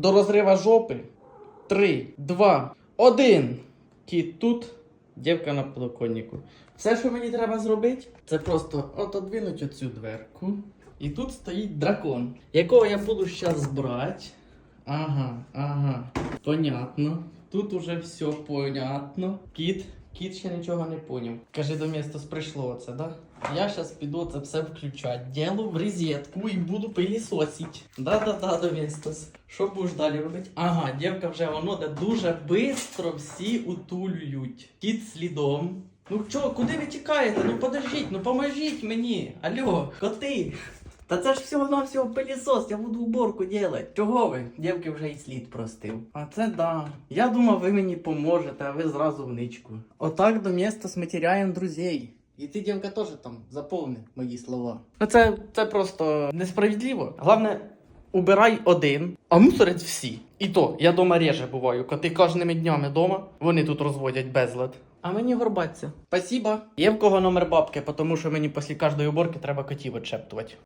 до розрива жопи. Три, два, один. Кіт тут, дівка на подоконнику. Все, що мені треба зробити, це просто отодвинути оцю дверку. І тут стоїть дракон, якого я буду зараз брати. Ага, ага. Понятно. Тут уже все понятно. Кіт, кіт ще нічого не поняв. Каже, до міста прийшло це, да? Я зараз піду це все включати. Ділу в розетку і буду пилісосить. Да-да-да, Доместос. Що будеш далі робити? Ага, дівка вже воно де дуже швидко всі утулюють. Кіт слідом. Ну чо, куди ви тікаєте? Ну подождіть, ну поможіть мені. Алло, коти. Та це ж всього на всього пилісос, я буду уборку делать. Чого ви? Дівки вже і слід простив. А це да. Я думав, ви мені поможете, а ви зразу в ничку. Отак до міста ми теряємо друзей. І ти, дівка, теж там заповни мої слова. Ну це, це просто несправедливо. Головне, убирай один, а мусорять всі. І то, я дома реже буваю, коти кожними днями дома, вони тут розводять безлад. А мені горбаться. Спасибо. Є в кого номер бабки, тому що мені після кожної уборки треба котів відшептувати.